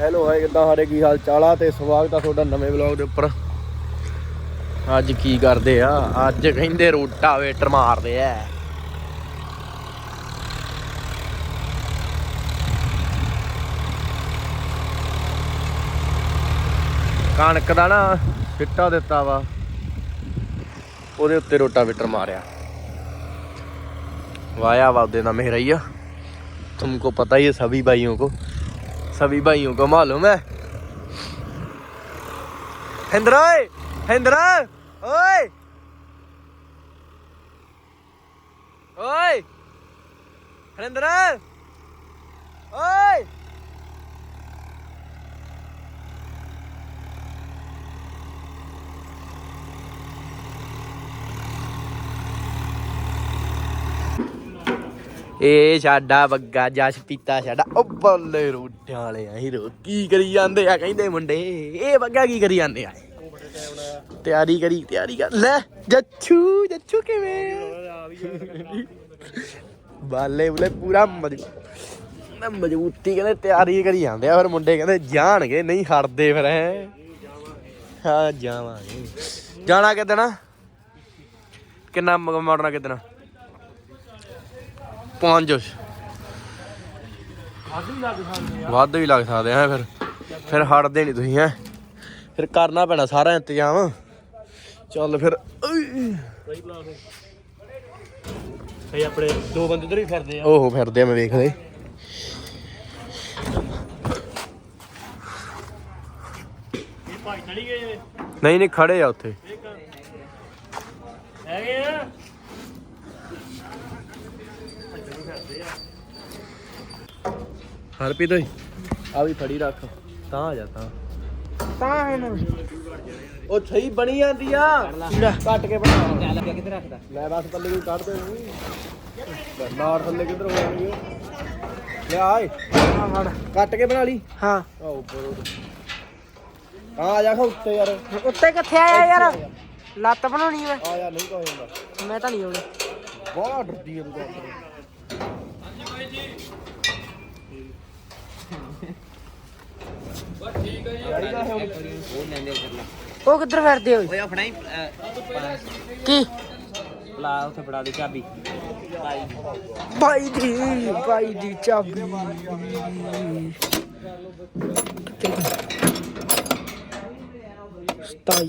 Hello ਹੈ ਕਿੱਦਾਂ ਸਾਡੇ ਕੀ ਹਾਲ ਚਾਲ ਆ? ਤੇ ਸਵਾਗਤ ਆ ਤੁਹਾਡਾ ਨਵੇਂ ਵਲੌਗ ਦੇ ਉੱਪਰ। ਅੱਜ ਕੀ ਕਰਦੇ ਆ? ਅੱਜ ਕਹਿੰਦੇ ਰੋਟਾ ਵੇਟਰ ਮਾਰਦੇ ਆ। ਕਣਕ ਦਾ ਨਾ ਫਿੱਟਾ ਦਿੱਤਾ ਵਾ। ਉਹਦੇ ਉੱਤੇ ਰੋਟਾ ਵੇਟਰ ਮਾਰਿਆ। ਵਾਇਆ ਵਾ ਉਹਦੇ ਨਾਲ, ਮੇਰਾ ਹੀ ਆ। ਤੁਮਕੋ ਪਤਾ ਹੀ ਹੈ ਸਭੀ ਭਾਈਆਂ ਕੋ। सभी भाइयों को मालूम है हिंद्रा हिंद्रा ओए ओए हरिंद्र ओए ਇਹ ਸਾਡਾ ਬੱਗਾ ਜਸ ਪੀਤਾ ਸਾਡਾ। ਉਹ ਬੱਲੇ ਰੋਟਿਆਂ ਵਾਲੇ ਆ ਹੀਰੋ ਕੀ ਕਰੀ ਜਾਂਦੇ ਆ ਕਹਿੰਦੇ ਮੁੰਡੇ। ਇਹ ਬੱਗਾ ਕੀ ਕਰੀ ਜਾਂਦੇ ਆ? ਤਿਆਰੀ ਕਰੀ, ਤਿਆਰੀ ਕਰ। ਲੈ, ਜੱਛੂ ਜੱਛੂ ਕਿਵੇਂ? ਬਾਲੇ ਬੁਲੇ ਪੂਰਾ ਮਜ਼ਬੂਤ ਮਜ਼ਬੂਤੀ ਕਹਿੰਦੇ ਤਿਆਰੀ ਕਰੀ ਜਾਂਦੇ ਆ, ਫਿਰ ਮੁੰਡੇ ਕਹਿੰਦੇ ਜਾਣਗੇ, ਨਹੀਂ ਹਟਦੇ ਫਿਰ ਐ ਹਾਂ, ਜਾਵਾਂਗੇ। ਜਾਣਾ ਕਿਦਣਾ ਕਿੰਨਾ ਮੋੜਨਾ ਕਿਦਣਾ ਪੰਜ। ਵੱਧ ਵੀ ਲੱਗ ਸਕਦੇ ਆ। ਫਿਰ। ਫਿਰ ਹਟਦੇ ਨਹੀਂ ਤੁਸੀਂ ਹੈ। ਫਿਰ ਕਰਨਾ ਪੈਣਾ ਸਾਰਾ ਇੰਤਜ਼ਾਮ। ਚੱਲ ਫਿਰ। ਸਹੀ ਆਪਣੇ ਦੋ ਬੰਦੇ ਉਧਰ ਵੀ ਫਿਰਦੇ ਆ। ਓਹੋ ਫਿਰਦੇ ਆ ਮੈਂ ਵੇਖਦੇ। ਇਹ ਭਾਈ ਚੜੀ ਗਏ ਵੇ ਨਹੀਂ ਨਹੀਂ ਖੜੇ ਆ ਉੱਥੇ ਇੱਕ ਹੈਗੇ ਆ ਹਰਪ੍ਰੀਤ ਓਏ ਆ ਵੀ ਫੜੀ ਰੱਖ ਤਾਂ ਆ ਜਾ ਤਾਂ। ਤਾਂ ਹੈ ਨਾ ਉਹ ਸਹੀ ਬਣੀ ਜਾਂਦੀ ਆ। ਕੱਟ ਕੇ ਬਣਾ। ਚੱਲ ਪਿਆ ਕਿੱਥੇ ਰੱਖਦਾ? ਲੈ ਬਸ ਪੱਲੇ ਨੂੰ ਕੱਢ ਦੇ ਨੂੰ ਨਾਰ ਥੱਲੇ ਕਿੱਧਰ ਹੋ ਜਾਣਗੇ ਲੈ ਆਏ। ਕੱਟ ਕੇ ਬਣਾ ਲਈ। ਹਾਂ। ਆ ਉੱਪਰ ਆ ਆ ਜਾ ਖਾ ਉੱਤੇ ਯਾਰ। ਉੱਤੇ ਕਿੱਥੇ ਆਇਆ ਯਾਰ? ਲੱਤ ਬਣਾਉਣੀ ਓਏ। ਆ ਯਾਰ ਨਹੀਂ ਕੋਈ ਹੁੰਦਾ। ਮੈਂ ਤਾਂ ਨਹੀਂ ਆਉਣੀ ਬਹੁਤ ਡਰਦੀ ਹੈ ਤੂੰ ਤਾਂ। ਉਹ ਕਿੱਧਰ ਫਿਰਦੇ ਓਏ ਓਏ ਆਪਣਾ ਹੀ ਕੀ? ਲਾ ਉੱਥੇ ਫੜਾ ਦੇ ਚਾਬੀ। ਬਾਈ। ਦੀ ਬਾਈ ਦੀ ਚਾਬੀ। ਸਤਾਈ।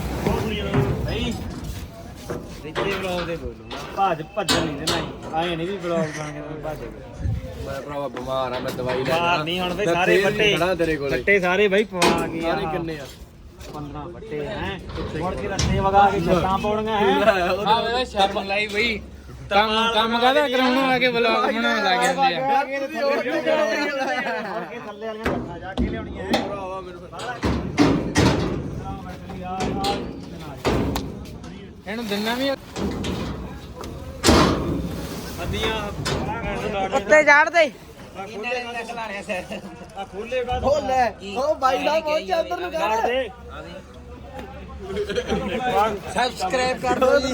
ਨਹੀਂ ਰਿੱਤੇ ਬਲੌਗ ਦੇ ਬੋਲੂਗਾ ਭੱਜ ਭੱਜਣ ਨਹੀਂ ਦੇਣਾ ਆਏ ਨਹੀਂ ਵੀ ਬਲੌਗ ਬਣ ਕੇ ਭੱਜ ਮੈਂ ਭਰਾਵਾ ਬਿਮਾਰ ਆ ਮੈਂ ਦਵਾਈ ਲੈ ਬਾਹਰ ਨਹੀਂ ਹੁਣ ਬਈ ਸਾਰੇ ਫੱਟੇ ਖੜਾ ਤੇਰੇ ਕੋਲੇ ਫੱਟੇ ਸਾਰੇ ਬਈ ਪਵਾ ਕੇ ਸਾਰੇ ਕਿੰਨੇ ਆ 15 ਫੱਟੇ ਹੈ ਮੁੜ ਕੇ ਰੱਤੇ ਵਗਾ ਕੇ ਛੱਤਾਂ ਪਾਉਣੀਆਂ ਹੈ ਆ ਵੇ ਸ਼ਰਮ ਲਾਈ ਬਈ ਕੰਮ ਕੰਮ ਕਾਹਦਾ ਕਰਾਉਣਾ ਆ ਕੇ ਵਲੌਗ ਬਣਾਉਣ ਲੱਗ ਜਾਂਦੇ ਆ ਮੁੜ ਕੇ ਥੱਲੇ ਵਾਲੀਆਂ ਛੱਤਾਂ ਜਾ ਕੇ ਲਿਆਉਣੀਆਂ ਹੈ ਭਰਾਵਾ ਮੈਨੂੰ ਇਹਨੂੰ ਦਿੰਨਾ ਵੀ ਅੱਧੀਆਂ ਉੱਤੇ ਚੜ ਦੇ। ਆ ਖੋਲੇ ਬਾਅਦ ਉਹ ਲੈ ਉਹ ਬਾਈ ਦਾ ਪਹੁੰਚ ਅੰਦਰ ਨੂੰ ਕਰ ਦੇ। ਸਬਸਕ੍ਰਾਈਬ ਕਰ ਦਿਓ ਜੀ।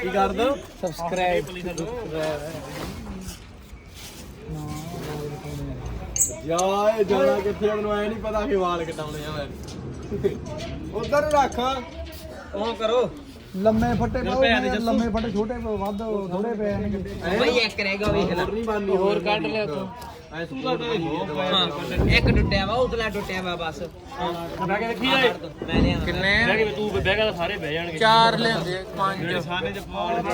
ਕੀ ਕਰ ਦੋ? ਸਬਸਕ੍ਰਾਈਬ ਇਹ ਜਾਣਾ ਕਿੱਥੇ ਮੈਨੂੰ ਐ ਨਹੀਂ ਪਤਾ ਕਿ ਵਾਲ ਕਟਾਉਣੇ ਆ ਮੈਂ ਉਧਰ ਰੱਖ। ਉਹ ਕਰੋ। ਲੰਮੇ ਫੱਟੇ ਪਾਓ। ਲੰਮੇ ਫੱਟੇ ਛੋਟੇ ਪਾਓ, ਵੱਧ ਥੋੜੇ ਪਏ ਨੇ ਬਈ ਇੱਕ ਰਹਿ ਗਿਆ ਵੇਖ ਲੈ। ਹੋਰ ਨਹੀਂ ਬਣਨੀ ਹੋਰ ਕੱਢ ਲਿਆ ਤੂੰ ਇੱਕ ਟੁੱਟਿਆ ਵਾ ਉਤਲਾ ਟੁੱਟਿਆ ਵਾ ਬਸ। ਬਹਿ ਕੇ ਦੇਖੀ ਜਾਏ। ਮੈਂ ਲਿਆ ਕਿੰਨੇ? ਬਹਿ ਕੇ ਤੂੰ ਬਹਿ ਕੇ ਸਾਰੇ ਬਹਿ ਜਾਣਗੇ। ਚਾਰ ਲਿਆਂਦੇ ਪੰਜ। ਸਾਨੇ ਚ ਪਾਲ ਮੈਂ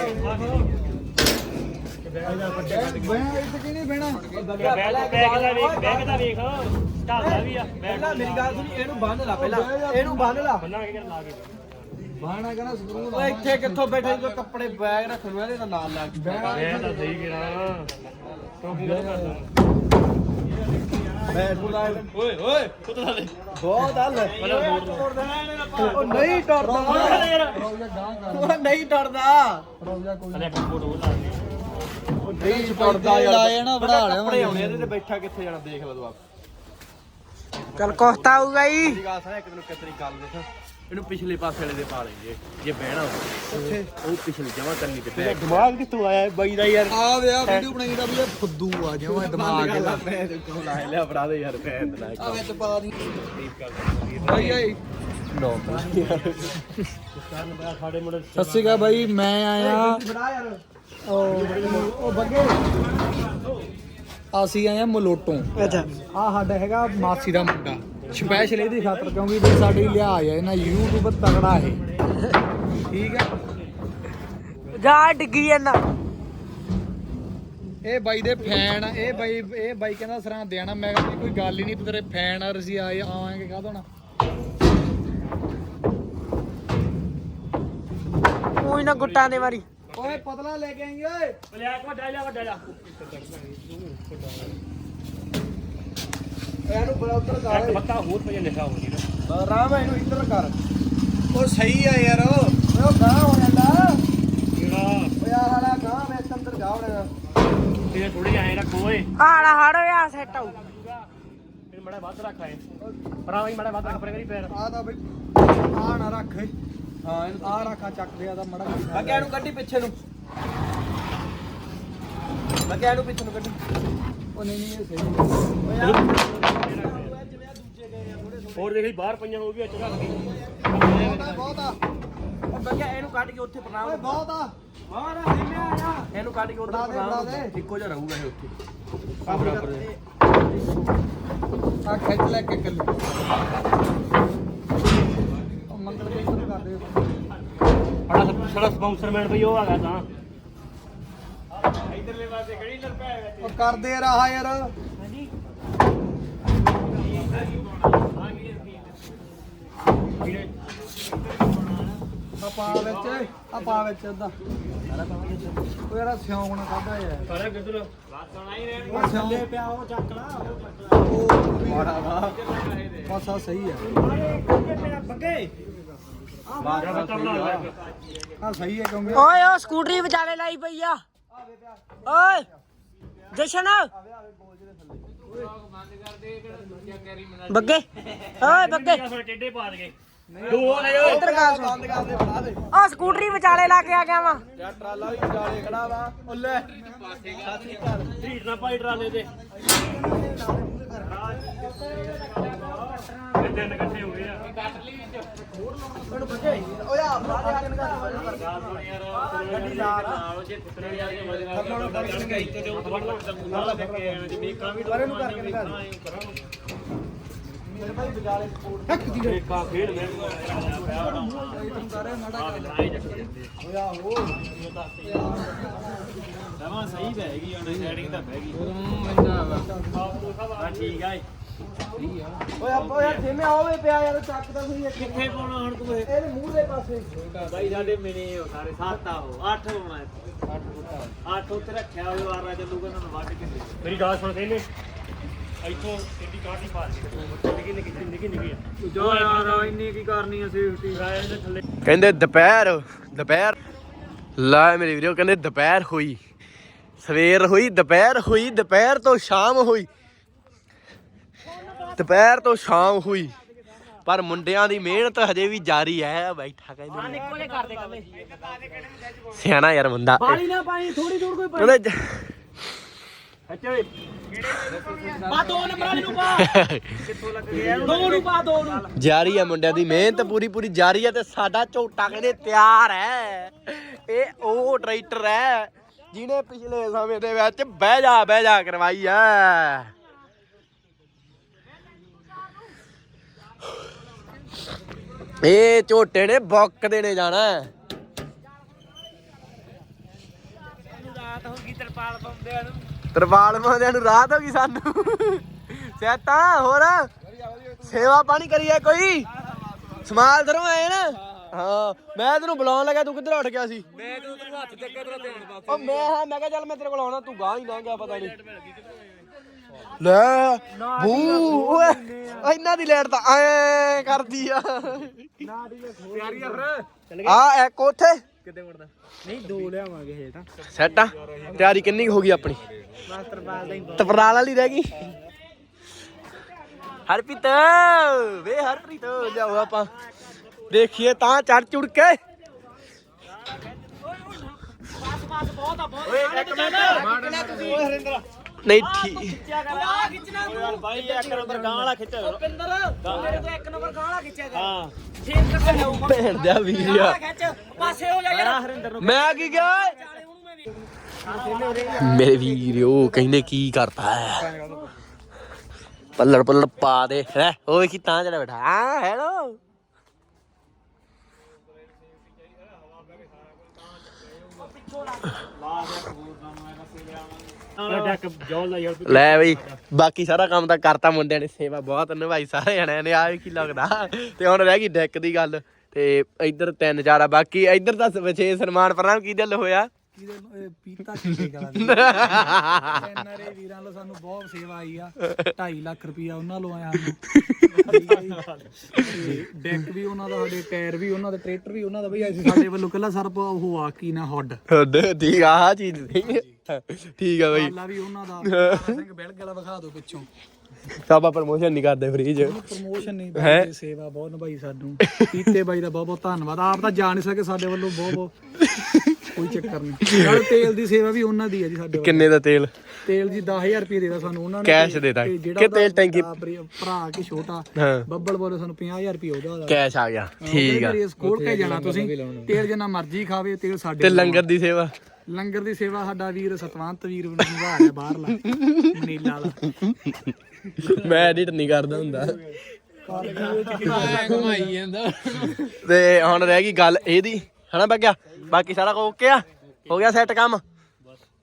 ਇੱਥੇ ਕੀ ਨਹੀਂ ਬਹਿਣਾ? ਬੈਗ ਦਾ ਵੇਖ ਬੈਗ ਦਾ ਵੇਖ। ਢਾਲਦਾ ਵੀ ਆ ਮੇਰੀ ਗੱਲ ਸੁਣੀ ਇਹਨੂੰ ਬੰਨ ਲਾ ਪਹਿਲਾਂ। ਇਹਨੂੰ ਬੰਨ ਲਾ। ਬੰਨਾ ਕੇ ਲਾ ਕੇ ਬਾਣਾ ਕਹਿੰਦਾ ਸਕਰੂ ਓਏ ਇੱਥੇ ਕਿੱਥੋਂ ਬੈਠੇ ਜੋ ਕੱਪੜੇ ਬੈਗ ਇਹਦੇ ਤਾਂ ਨਾਲ ਲੱਗ ਮੈਂ ਤਾਂ ਸਹੀ ਕਿਹਾ। ਟੋਪੀ ਕਦੋਂ ਕਰਦਾ ਬੈਗ ਨੂੰ ਲਾ ਓਏ ਓਏ ਕੁੱਤਾ ਲੈ ਬਹੁਤ ਹੱਲ ਉਹ ਨਹੀਂ ਡਰਦਾ। ਉਹ ਨਹੀਂ ਡਰਦਾ। ਅਲੇ ਫੋਟੋ ਲਾ ਦੇ ਉਹ ਨਹੀਂ ਡਰਦਾ ਯਾਰ। ਲਾਏ ਨਾ, ਬਣਾ ਲਿਆ ਕੱਪੜੇ ਆਉਣੇ ਇਹਦੇ ਤੇ ਬੈਠਾ ਕਿੱਥੇ ਜਾਣਾ ਦੇਖ ਲੈ ਤੂੰ ਆਪ ਚੱਲ ਕੋਸਤਾ ਆਊਗਾ ਜੀ ਮੇਰੀ ਗੱਲ ਸੁਣ ਇੱਕ ਤੈਨੂੰ ਕਿਤਰੀ ਗੱਲ ਦੱਸਾਂ। ਇਹਨੂੰ ਪਿਛਲੇ ਪਾਸੇ ਵਾਲੇ ਦੇ ਪਾ ਲੈਂਗੇ ਜੇ ਬਹਿਣਾ ਉੱਥੇ ਉਹ ਪਿਛਲੇ ਜਮਾ ਕਰਨੀ ਤੇ ਬੈਗ ਦਿਮਾਗ ਕਿੱਥੋਂ ਆਇਆ ਬਾਈ ਦਾ ਯਾਰ? ਆ ਵੇ ਆ ਵੀਡੀਓ ਬਣਾਈ ਦਾ ਵੀ ਇਹ ਫੁੱਦੂ ਆ ਜਿਵੇਂ ਦਿਮਾਗ ਇਹਦਾ ਮੈਂ ਤੇ ਕਿਉਂ ਲਾ ਲਿਆ ਭਰਾ ਦੇ ਯਾਰ ਭੈਣ ਦੇ ਆ ਵਿੱਚ ਪਾ ਦੀ। ਭਾਈ ਆਈ ਮੁੰਡੇ ਸਤਿ ਸ਼੍ਰੀ ਅਕਾਲ ਬਾਈ ਮੈਂ ਆਇਆ। ਉਹ ਉਹ ਬੱਗੇ। ਅਸੀਂ ਆਏ ਆ ਮਲੋਟੋਂ। ਅੱਛਾ। ਆ ਸਾਡਾ ਹੈਗਾ ਮਾਸੀ ਦਾ ਮੁੰਡਾ। ਸਪੈਸ਼ਲ ਇਹਦੀ ਖਾਤਰ ਕਿਉਂਕਿ ਵੀ ਸਾਡੀ ਲਿਹਾਜ਼ ਹੈ ਨਾ YouTube ਤਗੜਾ ਹੈ। ਠੀਕ ਹੈ? ਜਾ ਡਿੱਗੀ ਜਾਂਦਾ ਇਹ ਬਾਈ ਦੇ ਫੈਨ ਆ ਇਹ ਬਾਈ ਇਹ ਬਾਈ ਕਹਿੰਦਾ ਸਰਾਂ ਦੇਣਾ ਮੈਂ ਕਿਹਾ ਵੀ ਕੋਈ ਗੱਲ ਹੀ ਨਹੀਂ ਤੇਰੇ ਫੈਨ ਆ ਅਸੀਂ ਆਏ ਆਵਾਂਗੇ ਕਾਹਦੋਂ ਨਾ। ਕੋਈ ਨਾ ਗੁੱਟਾਂ ਦੇ ਵਾਰੀ। ਓਏ ਪਤਲਾ ਲੈ ਕੇ ਆਈ ਓਏ। ਲਿਆ ਵੱਡਾ ਲਿਆ ਵੱਡਾ ਲਿਆ ਇਹਨੂੰ ਬੜਾ ਉੱਤਰ ਇੱਕ ਬੱਤਾ ਹੋਰ ਪਈਆ ਲਿਖਾ ਹੋ ਜੀ ਨਾ। ਰਾਮ ਇਹਨੂੰ ਇੱਧਰ ਕਰ। ਉਹ ਸਹੀ ਆ ਯਾਰ। ਓਏ ਉਹ ਗਾਂ ਹੋ ਜਾਂਦਾ। ਜਿਹੜਾ ਓਏ ਆ ਹਾਲਾ ਗਾਂ ਵਿੱਚ ਅੰਦਰ ਜਾ ਵੜੇਗਾ ਇਹ ਥੋੜੀ ਐ ਰੱਖੋ ਓਏ। ਆੜਾ ਹੜ ਹੋਇਆ ਸੈੱਟ ਆਊ ਫਿਰ ਮੜਾ ਵੱਧ ਰੱਖ ਆਏ ਪਰਾਂ ਵੀ ਮੜਾ ਵੱਧ ਰੱਖ ਪਰੇ ਕਰੀ ਪੈਰ। ਆ ਤਾਂ ਬਈ ਆ ਨਾ ਰੱਖ। ਹਾਂ ਇਹਨੂੰ ਆ ਰੱਖਾ ਚੱਕ ਦੇ ਆ ਤਾਂ ਮੜਾ ਕਿਹਾ ਇਹਨੂੰ ਕੱਢੀ ਪਿੱਛੇ ਨੂੰ। ਮੈਂ ਕਿਹਾ ਇਹਨੂੰ ਪਿੱਛੇ ਨੂੰ ਕੱਢੀ। ਉਹ ਨਹੀਂ ਨਹੀਂ ਇਹ ਸਹੀ ਹੋਰ ਦੇਖੀ ਬਾਹਰ ਪਈਆਂ ਹੋ ਵੀ ਵਿੱਚ ਰੱਖ ਗਈ ਬਹੁਤ ਆ ਕਿਹਾ ਇਹਨੂੰ ਕੱਢ ਕੇ ਉੱਥੇ ਓਏ ਪ੍ਰਣਾਮ ਬਹੁਤ ਆ। ਬਾਹਰ ਆ ਆ ਇਹਨੂੰ ਕੱਢ ਕੇ ਉੱਥੇ ਬਣਾ ਦੇ, ਬਣਾ ਪ੍ਰਣਾਮ ਦੇ। ਇੱਕੋ ਜਿਹਾ ਰਹੂਗਾ ਇਹ ਉੱਥੇ। ਬਰਾਬਰ ਦੇ ਆ ਖਿੱਚ ਲੈ ਕੇ ਕੱਲ ਉਹ ਮੰਗਲ ਦੇ ਸ਼ੁਰੂ ਕਰ ਦੇ ਸਾਡਾ ਉਹ ਹੈਗਾ ਤਾਂ। ਉਹ ਕਰਦੇ ਰਹਾ ਯਾਰ। ਆ ਪਾ ਵਿੱਚ ਆ ਪਾ ਵਿੱਚ ਅੱਧਾ। ਉਹ ਯਾਰ ਸਿਉਂ ਨਾ ਖਾਦਾ ਯਾਰ। ਸਾਰਾ ਕਿਧਰ? ਉਹ ਸਿਉਂ ਪਿਆ ਉਹ ਚੱਕ ਲਾ ਉਹ ਮਾੜਾ ਵਾ। ਬਸ ਆ ਸਹੀ ਆ। ਬੱਤਾ ਆ ਸਹੀ ਹੈ ਕਿਉਂਕਿ ਓਏ ਉਹ ਸਕੂਟਰੀ ਵਿਚਾਲੇ ਲਾਈ ਪਈ ਆ। ਓਏ ਜਸ਼ਨ। ਬੱਗੇ। ਓਏ ਬੱਗੇ। ਟੇਡੇ ਪਾ ਦੇ ਦੋ ਲੈ ਓਏ ਇੱਧਰ ਗੱਲ ਸੁਣ। ਬੰਦ ਕਰ ਦੇ ਬਣਾ ਦੇ। ਆ ਸਕੂਟਰੀ ਵਿਚਾਲੇ ਲਾ ਕੇ ਆ ਗਿਆ ਵਾਂ। ਯਾਰ ਟਰਾਲਾ ਵੀ ਵਿਚਾਲੇ ਖੜਾ ਵਾ। ਉਹ ਲੈ। ਢੀਟ ਨਾ ਪਾਈ ਟਰਾਲੇ ਦੇ ਤਿੰਨ ਇਕੱਠੇ ਹੋ ਗਏ ਆ। ਓਏ ਆ ਦੇ ਹੱਥ ਕਰ ਗੱਡੀ ਨਾਲ ਜੇ ਕੁੱਤਰੇ ਜਾ ਕੇ ਤੇ ਉਹ ਫੜ ਲਾ ਨਾਲ ਕੇ ਨੂੰ ਕਰਕੇ ਦਿਖਾ ਦੇ ਮੇਕਾਂ ਖੇਡ ਮੈਂ ਦਵਾ ਸਹੀ ਬਹਿ ਗਈ ਉਹਨੇ ਹੈਡਿੰਗ ਤਾਂ ਬਹਿ ਗਈ ਹਾਂ ਠੀਕ ਆ ਓਏ ਆਪੋ ਯਾਰ ਜਿਵੇਂ ਆਵੇ ਪਿਆ ਯਾਰ ਚੱਕ ਦਾ ਸਹੀ ਕਿੱਥੇ ਪਾਉਣਾ ਹੁਣ ਤੂੰ ਇਹ ਇਹਦੇ ਮੂੰਹ ਦੇ ਪਾਸੇ ਬਾਈ ਸਾਡੇ ਮਿਨੇ ਸਾਰੇ ਸੱਤ ਆ ਉਹ ਅੱਠ ਹੋਣਾ ਅੱਠ ਉੱਤੇ ਰੱਖਿਆ ਹੋਇਆ ਵਾਰਾ ਚੱਲੂਗਾ ਤੁਹਾਨੂੰ ਵੱਢ ਕੇ ਮੇਰੀ ਗੱਲ ਸੁਣ ਕਹਿੰਦੇ ਇੱਥੋਂ ਟੇਡੀ ਕਾਟੀ ਪਾ ਦੇ ਨਿੱਕੀ ਨਿੱਕੀ ਨਿੱਕੀ ਨਿੱਕੀ ਆ। ਜੋ ਯਾਰ ਇੰਨੀ ਕੀ ਕਰਨੀ ਆ ਸੇਫਟੀ ਰਾਇ ਦੇ ਥੱਲੇ। ਕਹਿੰਦੇ ਦੁਪਹਿਰ ਦੁਪਹਿਰ। ਲੈ ਮੇਰੇ ਵੀਰੋ ਕਹਿੰਦੇ ਦੁਪਹਿਰ ਹੋਈ। ਸਵੇਰ ਹੋਈ ਦੁਪਹਿਰ ਹੋਈ ਦੁਪਹਿਰ ਤੋਂ ਸ਼ਾਮ ਹੋਈ। ਦੁਪਹਿਰ ਤੋਂ ਸ਼ਾਮ ਹੋਈ। ਪਰ ਮੁੰਡਿਆਂ ਦੀ ਮਿਹਨਤ ਹਜੇ ਵੀ ਜਾਰੀ ਹੈ ਬੈਠਾ ਕਹਿੰਦੇ। ਇੱਕੋ ਜੇ ਕਰਦੇ ਕੱਲੇ ਸਿਆਣਾ ਯਾਰ ਬੰਦਾ ਪਾਣੀ ਨਾ ਪਾਣੀ ਥੋੜੀ ਦੂਰ ਕੋਈ ਅੱਛਾ ਓਏ ਪਾ ਦੋ ਨੰਬਰਾਂ ਨੂੰ ਪਾ। ਦੋ ਨੂੰ ਪਾ ਦੋ ਨੂੰ। ਜਾਰੀ ਹੈ ਮੁੰਡਿਆਂ ਦੀ ਮਿਹਨਤ ਪੂਰੀ ਪੂਰੀ ਜਾਰੀ ਹੈ ਤੇ ਸਾਡਾ ਝੋਟਾ ਕਹਿੰਦੇ ਤਿਆਰ ਹੈ ਇਹ ਉਹ ਟਰੈਕਟਰ ਹੈ ਜਿਹਨੇ ਪਿਛਲੇ ਸਮੇਂ ਦੇ ਵਿੱਚ ਬਹਿ ਜਾ ਬਹਿ ਜਾ ਕਰਵਾਈ ਹੈ ਇਹ ਝੋਟੇ ਨੇ ਬੁੱਕ ਦੇਣੇ ਜਾਣਾ ਹੈ। ਰਾਤ ਹੋ ਗਈ ਤਰਪਾਲ ਪਾਉਂਦੇ ਨੂੰ। ਤਰਵਾਲ ਮਾਉਂਦਿਆਂ ਨੂੰ ਰਾਤ ਹੋ ਗਈ ਸਾਨੂੰ। ਸੈਤਾ ਹੋਰ? ਸੇਵਾ ਪਾਣੀ ਕਰੀਏ ਕੋਈ? ਸਮਾਲ ਦਰੋਂ ਆਏ ਨਾ? ਹਾਂ ਮੈਂ ਤੈਨੂੰ ਬੁਲਾਉਣ ਲੱਗਾ ਤੂੰ ਕਿੱਧਰ ਉੱਠ ਗਿਆ ਸੀ? ਮੈਂ ਤੈਨੂੰ ਤੈਨੂੰ ਹੱਥ ਚੱਕਿਆ ਤੇਰਾ ਬਾਕੀ ਉਹ ਮੈਂ ਹਾਂ ਮੈਂ ਕਿਹਾ ਚੱਲ ਮੈਂ ਤੇਰੇ ਕੋਲ ਆਉਣਾ ਤੂੰ ਗਾਂ ਹੀ ਲੰਘ ਗਿਆ ਪਤਾ ਨਹੀਂ। ਲੈ ਬੂ ਓਏ ਇਹਨਾਂ ਦੀ ਲਾਈਟ ਤਾਂ ਐ ਕਰਦੀ ਆ। ਤਿਆਰੀ ਆ। ਫਿਰ? ਆ ਇੱਕ ਉੱਥੇ। ਕਿੱਦੇ ਮੁੜਦਾ ਨਹੀਂ ਦੋ ਲਿਆਵਾਂਗੇ ਇਹ ਤਾਂ। ਸੈੱਟ ਆ? ਤਿਆਰੀ ਕਿੰਨੀ ਕੁ ਹੋ ਗਈ ਆਪਣੀ? ਦਾ ਹੀ ਤਪਰਾਲ ਵਾਲੀ ਰਹਿ ਗਈ। ਹਰਪ੍ਰੀਤ ਵੇ ਹਰਪ੍ਰੀਤ ਲਿਆਓ ਆਪਾਂ। ਦੇਖੀਏ ਤਾਂ ਚੜ ਚੁੜ ਕੇ। ਬਸ ਬਸ ਬਹੁਤ ਆ ਬਹੁਤ ਓਏ ਇੱਕ ਮਿੰਟ। ਨਹੀਂ ਠੀਕ। ਖਿੱਚਿਆ ਕਰ ਆ ਖਿੱਚਣਾ ਤੂੰ। ਯਾਰ ਬਾਈ ਇੱਕ ਨੰਬਰ ਗਾਂ ਵਾਲਾ ਖਿੱਚ ਪਿੰਦਰ ਮੇਰੇ ਤੋਂ ਇੱਕ ਨੰਬਰ ਗਾਣਾ ਖਿੱਚਿਆ ਕਰ। ਹਾਂ। ਠੀਕ ਕਰ ਜਾਊਗਾ ਭੈਣ ਦਾ ਵੀਰ ਆ। ਖਿੱਚ। ਪਾਸੇ ਹੋ ਜਾ ਯਾਰ। ਹਰਿੰਦਰ ਨੂੰ ਮੈਂ ਕੀ ਗਿਆ ਚਾਲੇ ਮੇਰੇ ਵੀਰ ਉਹ ਕਹਿੰਦੇ ਕੀ ਕਰਦਾ ਹੈ। ਪੱਲੜ ਪੱਲੜ ਪਾ ਦੇ। ਹੈ ਉਹ ਵੇਖੀ ਤਾਂ ਜਿਹੜਾ ਬੈਠਾ। ਹਾਂ ਹੈਲੋ ਲੈ ਬਈ ਬਾਕੀ ਸਾਰਾ ਕੰਮ ਤਾਂ ਕਰਤਾ ਮੁੰਡਿਆਂ ਨੇ ਸੇਵਾ ਬਹੁਤ ਨਿਭਾਈ ਸਾਰੇ ਜਣਿਆਂ ਨੇ ਆ ਵੀ ਕੀ ਲੱਗਦਾ। ਤੇ ਹੁਣ ਰਹਿ ਗਈ ਡੈਕ ਦੀ ਗੱਲ ਤੇ ਇੱਧਰ ਤਿੰਨ ਚਾਰ ਆ ਬਾਕੀ ਇੱਧਰ ਤਾਂ ਵਿਸ਼ੇਸ਼ ਸਨਮਾਨ ਪ੍ਰਣਾਮ ਕੀ ਦਿਲ ਹੋਇਆ? ਕਿਹਦੇ ਪੀਤਾ ਚੀਜ਼ੇ ਕਰਾ ਐਨਆਰਏ ਵੀਰਾਂ ਲੋ ਸਾਨੂੰ ਬਹੁਤ ਸੇਵਾ ਆਈ ਆ। 2.5 ਲੱਖ ਰੁਪਇਆ ਉਹਨਾਂ ਲੋ ਆਇਆ ਸਾਨੂੰ। ਡੈਕ ਵੀ ਉਹਨਾਂ ਦਾ ਸਾਡੇ ਟਾਇਰ ਵੀ ਉਹਨਾਂ ਦਾ ਟਰੈਕਟਰ ਵੀ ਉਹਨਾਂ ਦਾ ਬਈ ਅਸੀਂ ਸਾਡੇ ਵੱਲੋਂ ਕੱਲਾ ਸਰਪ ਉਹ ਆ ਕੀ ਨਾ ਹੱਡ। ਠੀਕ ਆ ਆਹ ਚੀਜ਼ ਨਹੀਂ ਠੀਕ ਆ ਬਈ। ਅੱਲਾ ਵੀ ਉਹਨਾਂ ਦਾ। ਸਿੰਘ ਬਿਲ ਗਲਾ ਵਿਖਾ ਦਿਓ ਪਿੱਛੋਂ। ਆਪਾਂ ਪ੍ਰਮੋਸ਼ਨ ਨਹੀਂ ਕਰਦੇ ਫ੍ਰੀ ਚ। ਪ੍ਰਮੋਸ਼ਨ ਨਹੀਂ ਬਾਈ ਸੇਵਾ ਬਹੁਤ ਨਿਭਾਈ ਸਾਨੂੰ। ਕੀਤੇ ਬਾਈ ਦਾ ਬਹੁਤ ਬਹੁਤ ਧੰਨਵਾਦ। ਆਪ ਤਾਂ ਜਾ ਨਹੀਂ ਸਕੇ ਸਾਡੇ ਵੱਲੋਂ ਬਹੁਤ ਬਹੁਤ ਕੋਈ ਚੱਕਰ ਨਹੀਂ। ਨਾਲ ਤੇਲ ਦੀ ਸੇਵਾ ਵੀ ਉਹਨਾਂ ਦੀ ਹੈ ਜੀ ਸਾਡੇ ਵੱਲੋਂ ਕਿੰਨੇ ਦਾ ਤੇਲ? ਤੇਲ ਜੀ 10000 ਰੁਪਏ ਦੇਦਾ ਸਾਨੂੰ ਉਹਨਾਂ ਨੇ। ਕੈਸ਼ ਤੇ- ਦੇਤਾ। ਤੇ ਜਿਹੜਾ ਕਿ ਤੇਲ ਉਹਦਾ ਟੈਂਕੀ- ਭਰਾ- ਭਰਾ ਕਿ ਛੋਟਾ ਹਾਂ। ਬੱਬਲ ਬੋਲੇ ਸਾਨੂੰ 50000 ਰੁਪਏ ਉਹਦਾ ਦਾ ਕੈਸ਼ ਆ ਗਿਆ। ਠੀਕ ਆ। ਸਕੋਰ ਕੇ ਜਾਣਾ ਤੁਸੀਂ। ਤੇਲ ਜਿੰਨਾ ਮਰਜ਼ੀ ਖਾਵੇ ਤੇਲ ਸਾਡੇ ਤੇ ਲੰਗਰ ਦੀ ਸੇਵਾ? ਲੰਗਰ ਦੀ ਸੇਵਾ ਸਾਡਾ ਵੀਰ ਸਤਵੰਤ ਵੀਰ ਨਿਭਾ ਰਿਹਾ ਬਾਹਰਲਾ ਮਨੀਲਾ ਵਾਲਾ। ਮੈਂ ਐਡਿਟ ਨਹੀਂ ਕਰਦਾ ਹੁੰਦਾ। ਘੁਮਾਈ ਜਾਂਦਾ। ਤੇ ਹੁਣ ਰਹਿ ਗਈ ਗੱਲ ਇਹਦੀ। ਹਨਾ ਬੱਗਿਆ ਬਾਕੀ ਸਾਰਾ ਕੁਝ ਓਕੇ ਆ? ਹੋ ਗਿਆ ਸੈੱਟ ਕੰਮ?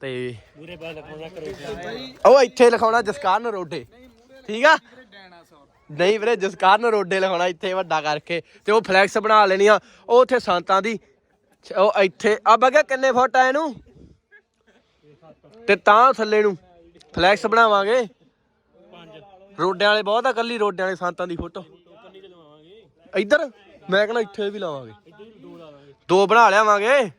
ਤੇ ਪੂਰੇ ਬਾਅਦ ਆਪਣਾ ਕਰੋ ਉਹ ਇੱਥੇ ਲਿਖਾਉਣਾ ਜਸਕਾਰ ਨਰੋਡੇ ਠੀਕ ਆ? ਨਹੀਂ ਵੀਰੇ ਜਸਕਾਰ ਨਰੋਡੇ ਲਿਖਾਉਣਾ ਇੱਥੇ ਵੱਡਾ ਕਰਕੇ ਤੇ ਉਹ ਫਲੈਕਸ ਬਣਾ ਲੈਣੀ ਆ। ਉਹ ਉੱਥੇ ਸੰਤਾਂ ਦੀ, ਉਹ ਇੱਥੇ, ਆ ਬੱਗਿਆ ਕਿੰਨੇ ਫੁੱਟ ਆ ਇਹਨੂੰ? ਤੇ ਤਾਂ ਥੱਲੇ ਨੂੰ ਫਲੈਕਸ ਬਣਾਵਾਂਗੇ। ਰੋਡਿਆਂ ਵਾਲੇ ਬਹੁਤ ਆ, ਕੱਲੀ ਰੋਡਿਆਂ ਵਾਲੇ ਸੰਤਾਂ ਦੀ ਫੋਟੋ। ਇੱਧਰ? ਮੈਂ ਕਹਿੰਦਾ ਇੱਥੇ ਵੀ ਲਾਵਾਂਗੇ। ਦੋ ਬਣਾ ਲਿਆਵਾਂਗੇ।